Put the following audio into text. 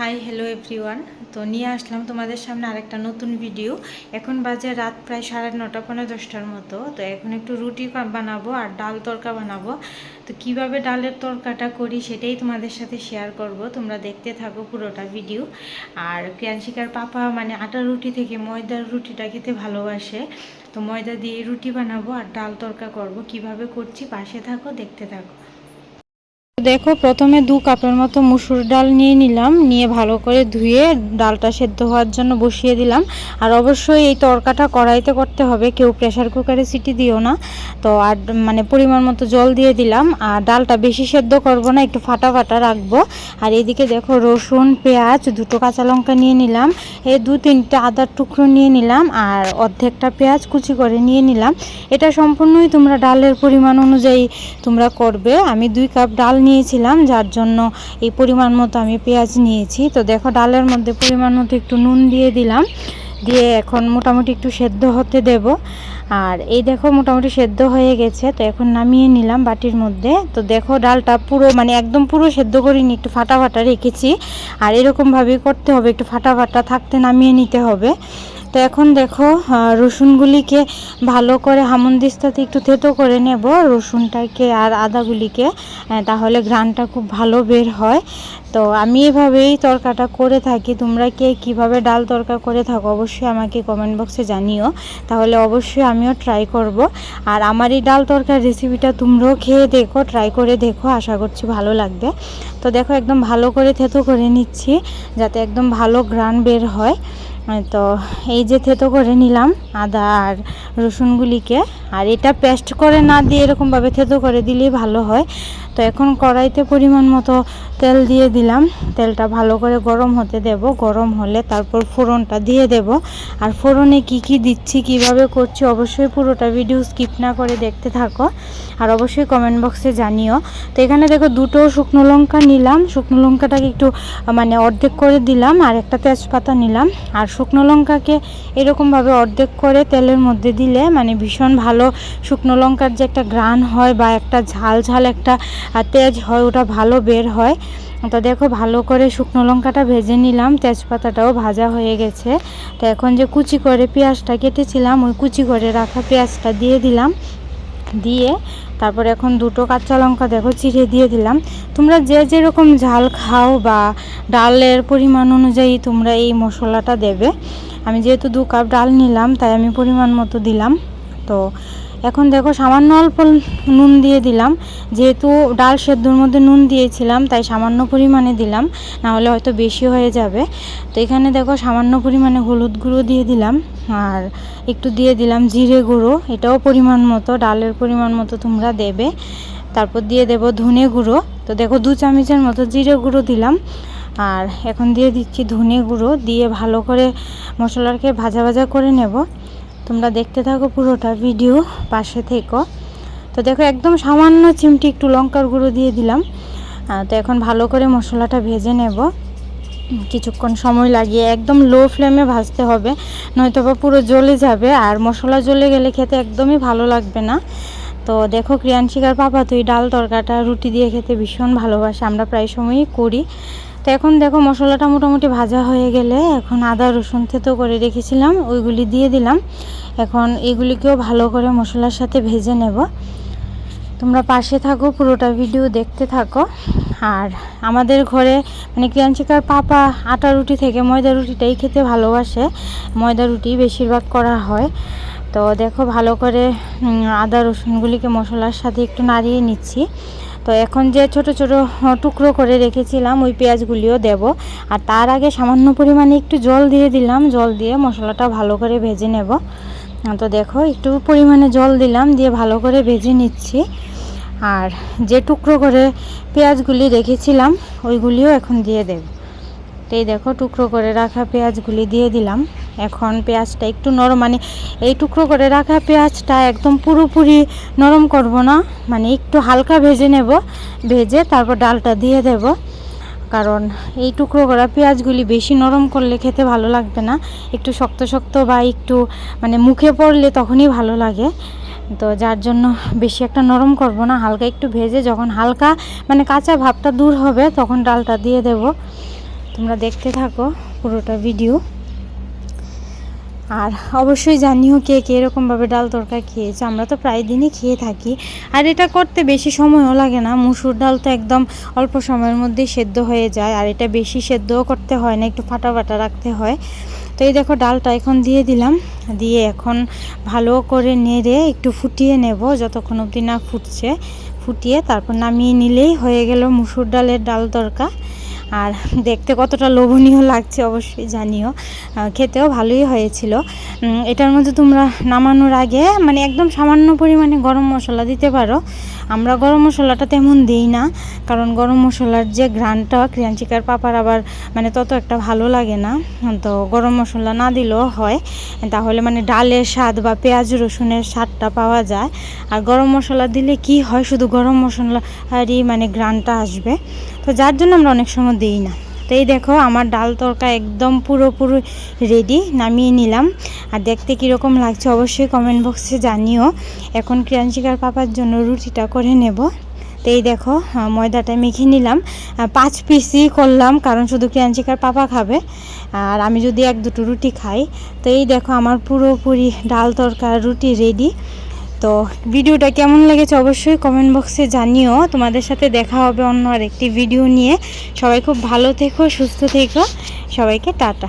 Hi hello everyone তো নিয়ে আসলাম তোমাদের সামনে আরেকটা নতুন ভিডিও এখন বাজে রাত প্রায় সাড়ে নটা পনেরো দশটার মতো। তো এখন একটু রুটি বানাবো আর ডাল তরকা বানাবো। তো কীভাবে ডালের তরকাটা করি সেটাই তোমাদের সাথে শেয়ার করব। তোমরা দেখতে থাকো পুরোটা ভিডিও আর ক্রিয়াংশিকার পাপা মানে আটা রুটি থেকে ময়দার রুটিটা খেতে ভালোবাসে। তো ময়দা দিয়ে রুটি বানাবো আর ডাল তরকা করব। কীভাবে করছি পাশে থাকো, দেখতে থাকো। দেখো, প্রথমে দু কাপের মতো মুসুর ডাল নিয়ে নিলাম, নিয়ে ভালো করে ধুয়ে ডালটা সেদ্ধ হওয়ার জন্য বসিয়ে দিলাম। আর অবশ্যই এই তরকাটা কড়াইতে করতে হবে, কেউ প্রেসার কুকারে সিটি দিও না। তো আর মানে পরিমাণ মতো জল দিয়ে দিলাম, আর ডালটা বেশি সেদ্ধ করব না, একটু ফাটা ফাটা রাখব। আর এদিকে দেখো, রসুন, পেঁয়াজ, দুটো কাঁচা লঙ্কা নিয়ে নিলাম, এই দু তিনটে আদার টুকরো নিয়ে নিলাম, আর অর্ধেকটা পেঁয়াজ কুচি করে নিয়ে নিলাম। এটা সম্পূর্ণই তোমরা ডালের পরিমাণ অনুযায়ী তোমরা করবে। আমি দুই কাপ ডাল নিয়েছিলাম, যার জন্য এই পরিমাণ মতো আমি পেঁয়াজ নিয়েছি। তো দেখো, ডালের মধ্যে পরিমাণ মতো একটু নুন দিয়ে দিলাম। দিয়ে এখন মোটামুটি একটু সেদ্ধ হতে দেব। আর এই দেখো, মোটামুটি সেদ্ধ হয়ে গেছে। তো এখন নামিয়ে নিলাম বাটির মধ্যে। তো দেখো, ডালটা পুরো মানে একদম পুরো সেদ্ধ করিনি, একটু ফাটা ফাটা রেখেছি। আর এরকমভাবেই করতে হবে, একটু ফাটা ফাটা থাকতে নামিয়ে নিতে হবে। তো এখন দেখো রসুনগুলিকে ভালো করে হামনদিস্তাতে একটু থেতো করে নেব রসুনটাকে আর আদাগুলিকে তাহলে ঘ্রাণটা খুব ভালো বের হয়। তো আমি এভাবেই তরকাটা করে থাকি। তোমরা কে কীভাবে ডাল তরকা করে থাকো অবশ্যই আমাকে কমেন্ট বক্সে জানিও। তাহলে অবশ্যই আমিও ট্রাই করব। আর আমার এই ডাল তরকার রেসিপিটা তোমরাও খেয়ে দেখো ট্রাই করে দেখো, আশা করছি ভালো লাগবে। তো দেখো একদম ভালো করে থেতো করে নিচ্ছি, যাতে একদম ভালো ঘ্রাণ বের হয়। তো এই যে থেতো করে নিলাম আদা আর রসুনগুলিকে। আর এটা পেস্ট করে না দিয়ে এরকমভাবে থেতো করে দিলেই ভালো হয়। তো এখন কড়াইতে পরিমাণ মতো তেল দিয়ে দিলাম। তেলটা ভালো করে গরম হতে দেব। গরম হলে তারপর ফোড়নটা দিয়ে দেব। আর ফোড়নে কি কি দিচ্ছি, কীভাবে করছি অবশ্যই পুরোটা ভিডিও স্কিপ না করে দেখতে থাকো। আর অবশ্যই কমেন্ট বক্সে জানিও। তো এখানে দেখো দুটো শুকনো লঙ্কা নিলাম। শুকনো লঙ্কাটাকে একটু মানে অর্ধেক করে দিলাম আর একটা তেজপাতা নিলাম। আর শুকনো লঙ্কাকে এরকমভাবে অর্ধেক করে তেলের মধ্যে দিলে মানে ভীষণ ভালো শুকনো লঙ্কার যে একটা গ্রান হয় বা একটা ঝাল ঝাল একটা তেজ হয়, ওটা ভালো বের হয়। তো দেখো ভালো করে শুকনো লঙ্কাটা ভেজে নিলাম, তেজপাতাটাও ভাজা হয়ে গেছে। তো এখন যে কুচি করে পেঁয়াজটা কেটেছিলাম, ওই কুচি করে রাখা পেঁয়াজটা দিয়ে দিলাম। দিয়ে তারপর এখন দুটো কাঁচা লঙ্কা দেখো চিড়ে দিয়ে দিলাম। তোমরা যে যেরকম ঝাল খাও বা ডালের পরিমাণ অনুযায়ী তোমরা এই মশলাটা দেবে। আমি যেহেতু দু কাপ ডাল নিলাম, তাই আমি পরিমাণ মতো দিলাম। তো এখন দেখো সামান্য অল্প নুন দিয়ে দিলাম। যেহেতু ডাল সেদ্ধর মধ্যে নুন দিয়েছিলাম, তাই সামান্য পরিমাণে দিলাম না হলে হয়তো বেশি হয়ে যাবে। তো এখানে দেখো সামান্য পরিমাণে হলুদ গুঁড়ো দিয়ে দিলাম, আর একটু দিয়ে দিলাম জিরে গুঁড়ো। এটাও পরিমাণ মতো, ডালের পরিমাণ মতো তোমরা দেবে। তারপর দিয়ে দেব ধনে গুঁড়ো। তো দেখো দু চামচের মতো জিরে গুঁড়ো দিলাম। আর এখন দিয়ে দিচ্ছি ধনে গুঁড়ো, দিয়ে ভালো করে মশলাকে ভাজা ভাজা করে নেব। তোমরা দেখতে থাকো পুরোটা ভিডিও, পাশে থেকো। তো দেখো একদম সামান্য চিমটি একটু লঙ্কার গুঁড়ো দিয়ে দিলাম। তো এখন ভালো করে মশলাটা ভেজে নেব। কিছুক্ষণ সময় লাগিয়ে একদম লো ফ্লেমে ভাজতে হবে নয়তো বা পুরো জ্বলে যাবে। আর মশলা জ্বলে গেলে খেতে একদমই ভালো লাগবে না। তো দেখো ক্রিয়াংশিকার পাপা, তুই ডাল, তরকাটা, রুটি দিয়ে খেতে ভীষণ ভালোবাসে, আমরা প্রায় সময়ই করি। তো এখন দেখো মশলাটা মোটামুটি ভাজা হয়ে গেলে এখন আদা, রসুন থেতো করে রেখেছিলাম, ওইগুলি দিয়ে দিলাম। এখন এগুলিকেও ভালো করে মশলার সাথে ভেজে নেব। তোমরা পাশে থাকো, পুরোটা ভিডিও দেখতে থাকো। আর আমাদের ঘরে মানে ক্রিয়াঞ্চিকার পাপা আটা রুটি থেকে ময়দা রুটিটাই খেতে ভালোবাসে। ময়দা রুটি বেশিরভাগ করা হয়। তো দেখো ভালো করে আদা, রসুনগুলিকে মশলার সাথে একটু নাড়িয়ে নিচ্ছি। তো এখন যে ছোট ছোট টুকরো করে রেখেছিলাম, ওই পেঁয়াজগুলিও দেব। আর তার আগে সামান্য পরিমাণে একটু জল দিয়ে দিলাম। জল দিয়ে মশলাটা ভালো করে ভেজে নেব। তো দেখো একটু পরিমাণে জল দিলাম, দিয়ে ভালো করে ভেজে নিচ্ছি। আর যে টুকরো করে পেঁয়াজগুলি রেখেছিলাম, ওইগুলিও এখন দিয়ে দেব। তো এই দেখো টুকরো করে রাখা পেঁয়াজগুলি দিয়ে দিলাম। এখন পেঁয়াজটা একটু নরম মানে এই টুকরো করে রাখা পেঁয়াজটা একদম পুরোপুরি নরম করব না মানে একটু হালকা ভেজে নেব, ভেজে তারপর ডালটা দিয়ে দেব। কারণ এই টুকরো করা পেঁয়াজগুলি বেশি নরম করলে খেতে ভালো লাগবে না, একটু শক্ত শক্ত বা একটু মানে মুখে পড়লে তখনই ভালো লাগে। তো যার জন্য বেশি একটা নরম করব না, হালকা একটু ভেজে যখন হালকা মানে কাঁচা ভাবটা দূর হবে তখন ডালটা দিয়ে দেব। তোমরা দেখতে থাকো পুরোটা ভিডিও। আর অবশ্যই জানিও কে কে এরকমভাবে ডাল তরকা খেয়েছে। আমরা তো প্রায় দিনই খেয়ে থাকি। আর এটা করতে বেশি সময়ও লাগে না। মুসুর ডাল তো একদম অল্প সময়ের মধ্যেই সেদ্ধ হয়ে যায়। আর এটা বেশি সেদ্ধও করতে হয় না, একটু ফাটা ফাটা রাখতে হয়। তো এই দেখো, ডালটা এখন দিয়ে দিলাম। দিয়ে এখন ভালো করে নেড়ে একটু ফুটিয়ে নেব। যতক্ষণ অবধি না ফুটছে, ফুটিয়ে তারপর নামিয়ে নিলেই হয়ে গেল মুসুর ডালের ডাল তরকা। আর দেখতে কতটা লোভনীয় লাগছে অবশ্যই জানিও। খেতেও ভালোই হয়েছিল। এটার মধ্যে তোমরা নামানোর আগে মানে একদম সামান্য পরিমাণে গরম মশলা দিতে পারো। আমরা গরম মশলাটা তেমন দিই না, কারণ গরম মশলার যে ঘ্রাণটা ক্রিয়াঞ্চিকার পাপার আবার মানে তত একটা ভালো লাগে না। তো গরম মশলা না দিলেও হয়। তাহলে মানে ডালের স্বাদ বা পেঁয়াজ রসুনের স্বাদটা পাওয়া যায়। আর গরম মশলা দিলে কি হয়? শুধু গরম মশলারই মানে ঘ্রাণটা আসবে। তো যার জন্য আমরা অনেক সময় দিই না। তো এই দেখো, আমার ডাল তরকা একদম পুরোপুরি রেডি নামিয়ে নিলাম। আর দেখতে কীরকম লাগছে অবশ্যই কমেন্ট বক্সে জানিও। এখন ক্রিয়াঞ্চিকার পাপার জন্য রুটিটা করে নেব। তো এই দেখো ময়দাটা মেখে নিলাম। পাঁচ পিসই করলাম, কারণ শুধু ক্রিয়াঞ্চিকার পাপা খাবে। আর আমি যদি এক দুটো রুটি খাই, তো এই দেখো, আমার পুরোপুরি ডাল তরকার রুটি রেডি তো ভিডিওটা কেমন লেগেছে অবশ্যই কমেন্ট বক্সে জানিও। তোমাদের সাথে দেখা হবে অন্য আর একটি ভিডিও নিয়ে। সবাই খুব ভালো থেকো, সুস্থ থেকো। সবাইকে টাটা।